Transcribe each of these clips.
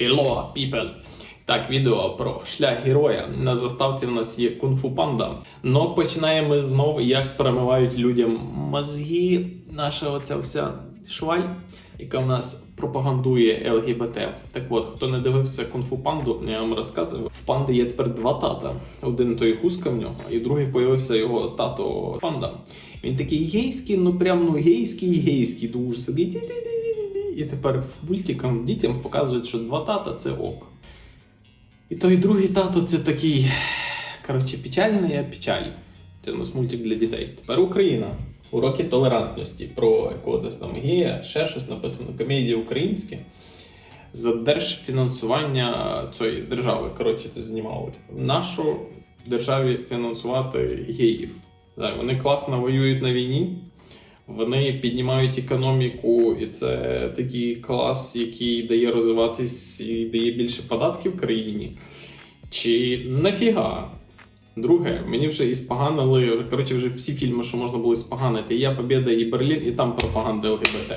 Hello, people! Так, відео про шлях героя. На заставці в нас є кунг-фу панда. Но починаємо знову, як промивають людям мозги. Наша оця вся шваль, яка в нас пропагандує ЛГБТ. Так от, хто не дивився кунг-фу панду, я вам розказував. В панди є тепер два тата. Один той гуска в нього, і другий появився його тато панда. Він такий гейський, ну прям ну гейський, гейський, дуже собі. І тепер мультикам дітям показують, що два тата це ок. І той другий тато це такий. Коротше, печальна печаль. Це у нас мультик для дітей. Тепер Україна. Уроки толерантності про якогось там гея, ще щось написано, комедія українське. За держфінансування цієї держави. Коротше, це знімали. Нашу державі фінансувати геїв. Вони класно воюють на війні. Вони піднімають економіку, і це такий клас, який дає розвиватись і дає більше податків країні. Чи нафіга? Друге, мені вже іспоганили, коротше, вже всі фільми, що можна було іспоганити. Я Побєда і Берлін, і там пропаганда ЛГБТ.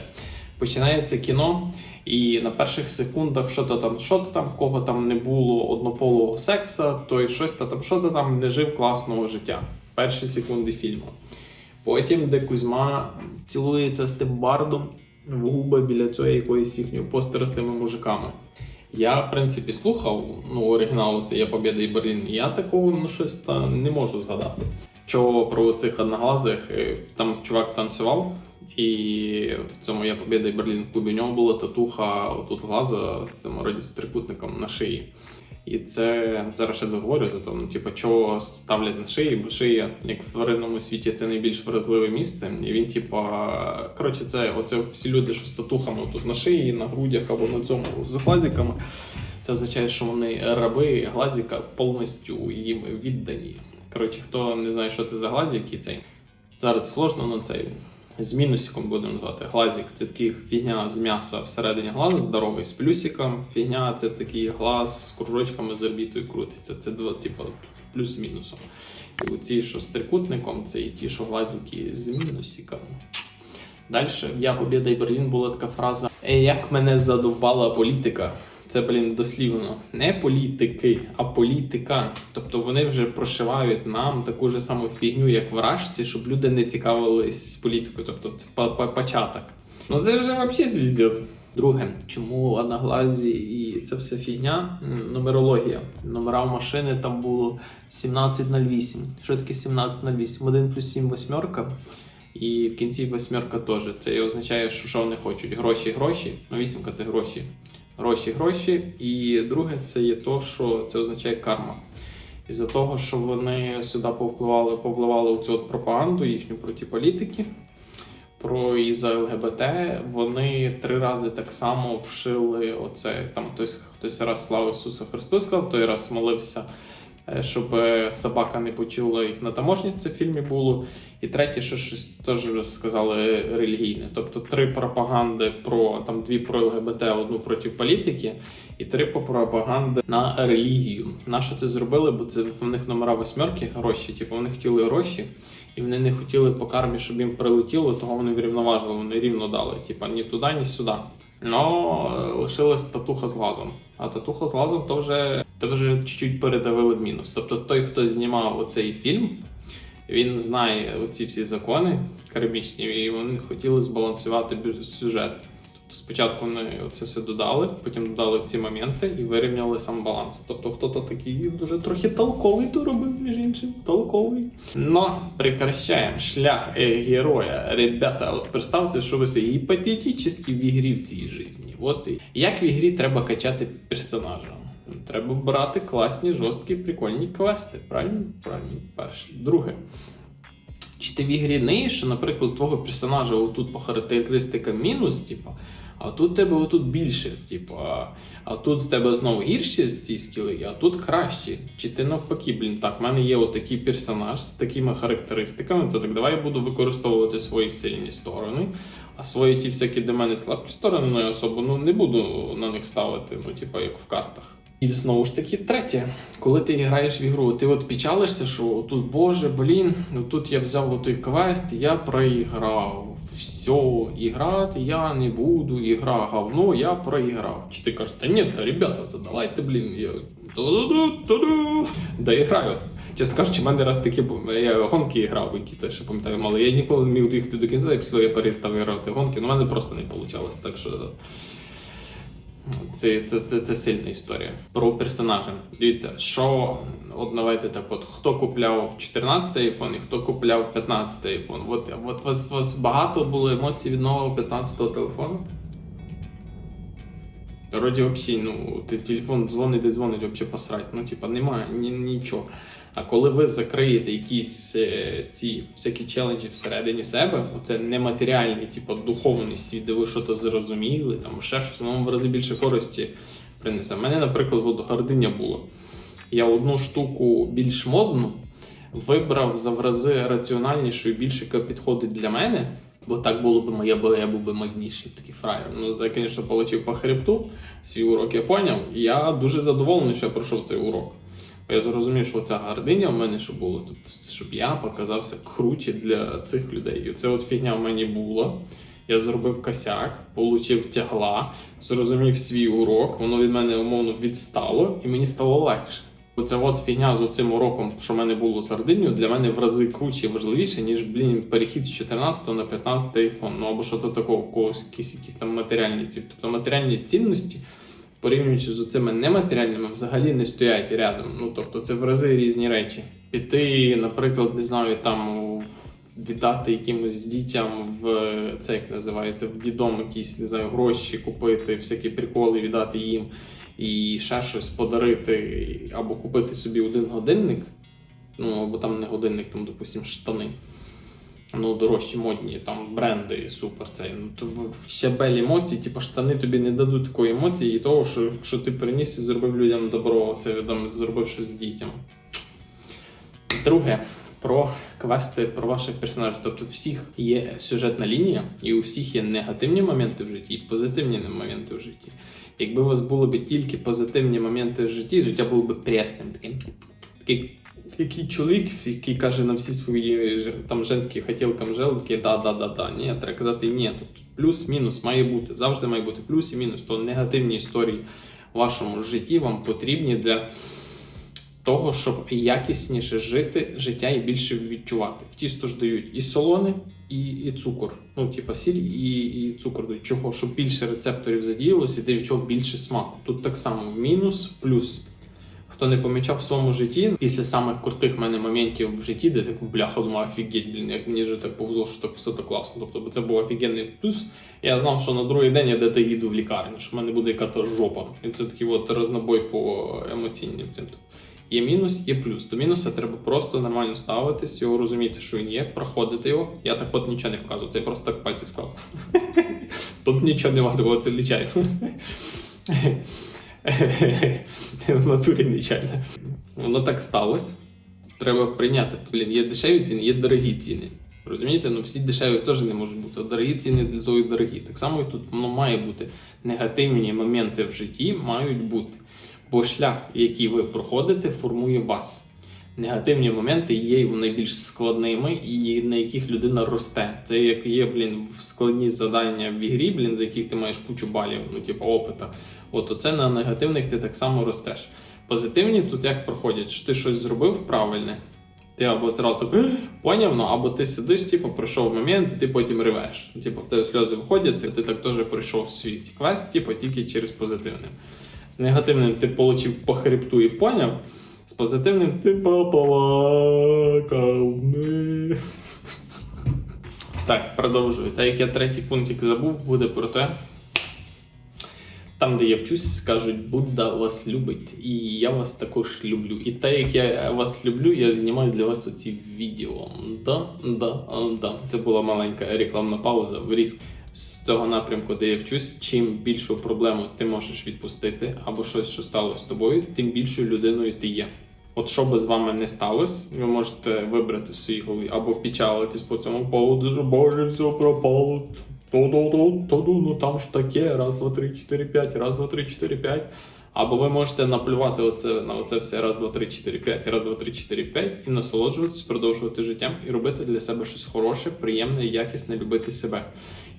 Починається кіно, і на перших секундах що то там, що то там, в кого там не було однополого секса, той щось та там, що то там не жив класного життя. Перші секунди фільму. Потім, де Кузьма цілується з тим бардом в губи біля цього якоїсь їхнього постера з тими мужиками. Я, в принципі, слухав ну, оригіналу це Я Побєда і Берлін. Я такого ну, щось та не можу згадати. Що про цих одноглазих, е, там чувак танцював, і в цьому Я Побєда і Берлін в клубі у нього була татуха отут глаза з цим роді з трикутником на шиї. І це зараз ще договорю за то, ну, типу, чого ставлять на шиї, бо шия, як в тваринному світі, це найбільш вразливе місце. І він, типу, коротше, це оце всі люди, що з татухами тут на шиї, на грудях або на цьому з глазиками. Це означає, що вони раби глазіка повністю їм віддані. Коротше, хто не знає, що це за глазик, і цей. Зараз сложно, але це з мінусиком будемо назвати. Глазик це такий фігня з м'яса всередині глаз здоровий з плюсиком. Фігня це такий глаз з кружочками з орбітою крутиться. Це два, типу, плюс-мінусом. І оці, що з трикутником, це і ті, що глазики з мінусиком. Далі, я Побєда і Берлін була така фраза: «Е, як мене задовбала політика. Це, блін, дослівно. Не політики, а політика. Тобто вони вже прошивають нам таку ж саму фігню, як вражці, щоб люди не цікавились політикою. Тобто це по- по- початок. Ну це вже взагалі звіздець. Друге, чому одноглазі і це все фігня? Нумерологія. Номера в машини там було 1708. Що таке 1708? 1 плюс 7 восьмерка. І в кінці восьмерка теж. Це і означає, що, що вони хочуть. Гроші, гроші. Ну, вісімка це гроші. Гроші, гроші. І друге, це є то, що це означає карма. Із-за того, що вони сюди повпливали, повпливали у цю от пропаганду їхню проти політики, про і за ЛГБТ, вони три рази так само вшили оце. Там хтось, хтось раз слава Ісусу Христу сказав, той раз молився, щоб е, собака не почула їх на таможні. Це в фільмі було. І третє, що щось теж сказали релігійне. Тобто три пропаганди про там дві про ЛГБТ, одну проти політики, і три по пропаганди на релігію. Нащо це зробили? Бо це в них номера восьмерки, гроші. Типу вони хотіли гроші, і вони не хотіли по кармі, щоб їм прилетіло, того вони врівноважили, вони рівно дали. Типа ні туди, ні сюди. Но е, лишилась татуха з глазом. А татуха з глазом то вже, то вже чуть-чуть передавили в мінус. Тобто той, хто знімав оцей фільм, він знає оці всі закони кармічні, і вони хотіли збалансувати сюжет. Тобто спочатку вони це все додали, потім додали ці моменти і вирівняли сам баланс. Тобто хто-то такий дуже трохи толковий то робив, між іншим, толковий. Но прекращаємо шлях е, героя. Ребята, от представте, що ви собі гіпотетично в ігрі в цій житті. От як в ігрі треба качати персонажа. Треба брати класні, жорсткі, прикольні квести. Правильно? Правильно, перше. Друге. Чи ти в ігрі не, що, наприклад, твого персонажа отут по характеристикам мінус, типу, а тут тебе отут більше, типу, а, а тут в тебе знову гірші ці скіли, а тут кращі. Чи ти навпаки, блін, так, в мене є отакий персонаж з такими характеристиками, то так давай я буду використовувати свої сильні сторони, а свої ті всякі для мене слабкі сторони, ну я особо ну, не буду на них ставити, ну, типу, як в картах. І знову ж таки, третє, коли ти граєш в ігру, ти от печалишся, що тут, боже, блін, тут я взяв отой квест, я проіграв. Все, іграти я не буду, ігра говно, я проіграв. Чи ти кажеш, та ні, та ребята, то давайте, блін, я ту-ду-ду-ту-ду. да і граю. Чесно кажучи, в мене раз таке. Я гонки грав, які теж пам'ятаю, мало. Я ніколи не міг доїхати до кінця, і після я перестав грати гонки, ну в мене просто не вийшло. Так що це, це, це, це сильна історія. Про персонажа. Дивіться, що от давайте так, от хто купляв 14 iPhone і хто купляв 15 iPhone. От, от вас, вас багато було емоцій від нового 15-го телефону? Вроді взагалі, ну, телефон дзвонить, де дзвонить, взагалі посрать. Ну, типа, немає ні, нічого. А коли ви закриєте якісь е, ці всякі челенджі всередині себе, оце нематеріальний, типу, духовний світ, де ви щось зрозуміли, там ще щось, вам в рази більше користі принесе. У мене, наприклад, от гординя було. Я одну штуку більш модну вибрав за в рази і більше яка підходить для мене. Бо так було б моє, бо я був би модніший такий фраєр. Ну, за, звісно, отримав по хребту свій урок, я поняв. Я дуже задоволений, що я пройшов цей урок. Я зрозумів, що ця гординя в мене що було, тобто, щоб я показався круче для цих людей. І це от фігня в мені була. Я зробив косяк, получив тягла, зрозумів свій урок, воно від мене умовно відстало, і мені стало легше. Оця от фігня з оцим уроком, що в мене було з гординю, для мене в рази круче і важливіше, ніж блін, перехід з 14 на 15 iPhone. Ну або що то такого, когось якісь, якісь там матеріальні цінності. Тобто матеріальні цінності, порівнюючи з цими нематеріальними, взагалі не стоять рядом. Ну тобто це в рази різні речі. Піти, наприклад, не знаю, там віддати якимось дітям в це як називається, в дідом якісь не знаю, гроші купити, всякі приколи віддати їм і ще щось подарити, або купити собі один годинник, ну або там не годинник, там, допустим, штани. Ну, дорожчі модні, там бренди, супер цей. Ну, то ще бель емоцій, типу штани тобі не дадуть такої емоції і того, що, що ти приніс і зробив людям добро, це там, зробив щось з дітям. Друге, про квести, про ваших персонажів. Тобто, у всіх є сюжетна лінія, і у всіх є негативні моменти в житті, і позитивні моменти в житті. Якби у вас були б тільки позитивні моменти в житті, життя було б пресним. Таким, такий, такий чоловік, який каже на всі свої там женські хотілкам желудки, да, да, да, да. Ні, треба казати ні. Тут плюс-мінус має бути. Завжди має бути плюс і мінус. То негативні історії в вашому житті вам потрібні для того, щоб якісніше жити життя і більше відчувати. В тісто ж дають і солони, і, і цукор. Ну, типа сіль і, і цукор дають. Чого? Щоб більше рецепторів задіялося, і ти відчув більше смаку. Тут так само мінус, плюс. Хто не помічав в своєму житті, після самих крутих мене моментів в житті, де так бляха, думаю, офігеть, блін, як мені вже так повезло, що так все так класно. Тобто, бо це був офігенний плюс. Я знав, що на другий день я де-то їду в лікарню, що в мене буде якась жопа. І це такий от рознобой по емоційним цим. Є мінус, є плюс. До мінуса треба просто нормально ставитись, його розуміти, що він є, проходити його. Я так от нічого не показував, це я просто так пальці склав. Тут нічого не вадило, це лічай. В натурі нечайно. Воно так сталося. Треба прийняти. Блін, є дешеві ціни, є дорогі ціни. Розумієте? Ну всі дешеві теж не можуть бути. А дорогі ціни для того і дорогі. Так само і тут воно має бути. Негативні моменти в житті мають бути. Бо шлях, який ви проходите, формує вас. Негативні моменти є найбільш складними і на яких людина росте. Це як є, блін, складні завдання в ігрі, блін, за яких ти маєш кучу балів, ну, типу, опита. От оце на негативних ти так само ростеш. Позитивні тут як проходять, що ти щось зробив правильне. Ти або зразу «Е, поняв, ну, або ти сидиш, типу, пройшов момент, і ти потім ревеш. Типу, в тебе сльози виходять, це ти так теж пройшов свій квест, типу, тільки через позитивне. З негативним ти получив по хребту і поняв. З позитивним ти поплакав. Так, продовжую. Так як я третій пунктик забув, буде про те. Там, де я вчусь, скажуть, Будда вас любить, і я вас також люблю. І те, як я вас люблю, я знімаю для вас оці відео. Да, да, да. Це була маленька рекламна пауза. Вріз з цього напрямку, де я вчусь, чим більшу проблему ти можеш відпустити, або щось, що сталося з тобою, тим більшою людиною ти є. От що би з вами не сталося, ви можете вибрати в своїй голові або печалитись по цьому поводу, що боже, все пропало. Ну там ж таке, раз, два, три, чотири, п'ять, раз, два, три, чотири, п'ять. Або ви можете наплювати оце, на оце все раз, два, три, чотири, п'ять, раз, два, три, чотири, п'ять і насолоджуватися, продовжувати життям і робити для себе щось хороше, приємне якісне, любити себе.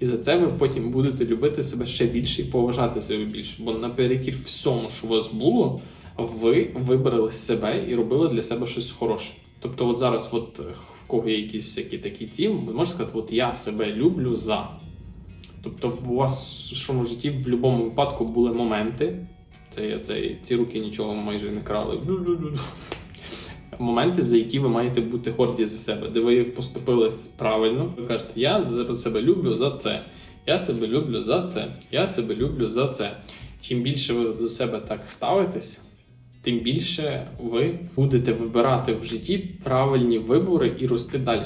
І за це ви потім будете любити себе ще більше і поважати себе більше. Бо наперекір всьому, що у вас було, ви вибрали себе і робили для себе щось хороше. Тобто, от зараз, от в кого є якісь всякі такі ці, ви можете сказати, от я себе люблю за. Тобто, у вас в своєму житті в будь-якому випадку були моменти. Це, це ці руки нічого майже не крали. Моменти, за які ви маєте бути горді за себе, де ви поступили правильно. Ви кажете, я себе люблю за це. Я себе люблю за це. Я себе люблю за це. Чим більше ви до себе так ставитесь, тим більше ви будете вибирати в житті правильні вибори і рости далі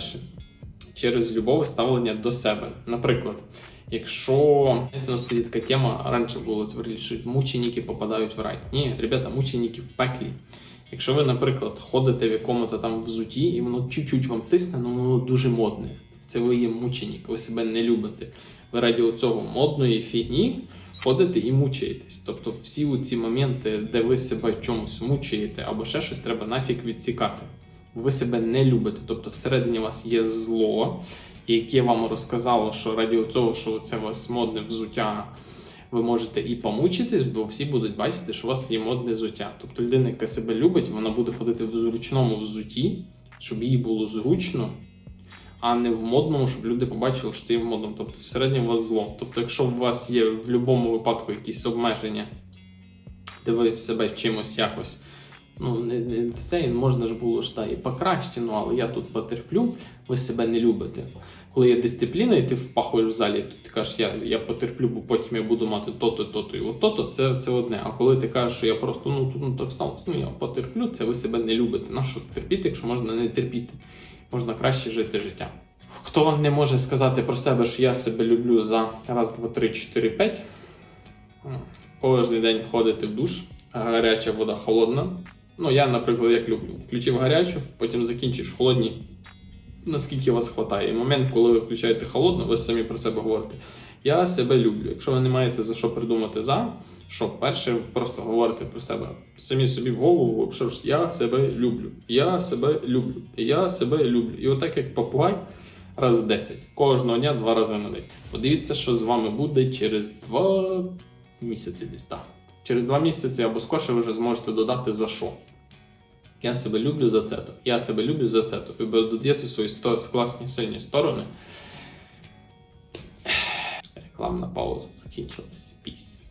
через любове ставлення до себе. Наприклад, якщо у нас тоді така тема раніше було говорили, що мученики попадають в рай. Ні, ребята, мученики в пеклі. Якщо ви, наприклад, ходите в якому-то там взуті, і воно чуть-чуть вам тисне, ну воно дуже модне. Це ви є мученик, ви себе не любите. Ви раді цього модної фігні ходите і мучаєтесь. Тобто всі ці моменти, де ви себе чомусь мучаєте або ще щось, треба нафіг відсікати. Ви себе не любите. Тобто всередині вас є зло, яке вам розказало, що раді цього, що це у вас модне взуття, ви можете і помучитись, бо всі будуть бачити, що у вас є модне взуття. Тобто людина, яка себе любить, вона буде ходити в зручному взутті, щоб їй було зручно, а не в модному, щоб люди побачили, що ти є в модному. Тобто всередині у вас зло. Тобто, якщо у вас є в будь-якому випадку якісь обмеження, де ви себе чимось якось. Ну, не, не це можна ж було ж та і покраще, ну але я тут потерплю, ви себе не любите. Коли є дисципліна, і ти впахуєш в залі, то ти кажеш, я, я потерплю, бо потім я буду мати то-то, то-то і от-то, це, це одне. А коли ти кажеш, що я просто ну тут ну, так сталося, ну я потерплю, це ви себе не любите. На що терпіти, якщо можна не терпіти? Можна краще жити життя. Хто вам не може сказати про себе, що я себе люблю за раз, два, три, чотири, п'ять? Кожен день ходити в душ, гаряча вода холодна. Ну, я, наприклад, як люблю, включив гарячу, потім закінчиш холодні, наскільки вас вистачає. І момент, коли ви включаєте холодну, ви самі про себе говорите. Я себе люблю. Якщо ви не маєте за що придумати за, що перше просто говорите про себе. Самі собі в голову, що ж я себе люблю. Я себе люблю. Я себе люблю. І отак як попугай раз 10. Кожного дня два рази на день. Подивіться, що з вами буде через два місяці десь так. Через два місяці або скорше ви вже зможете додати за що. Я себе люблю за це. то Я себе люблю за це. то Ви додаєте свої сто- класні сильні сторони. Рекламна пауза закінчилась. Піс.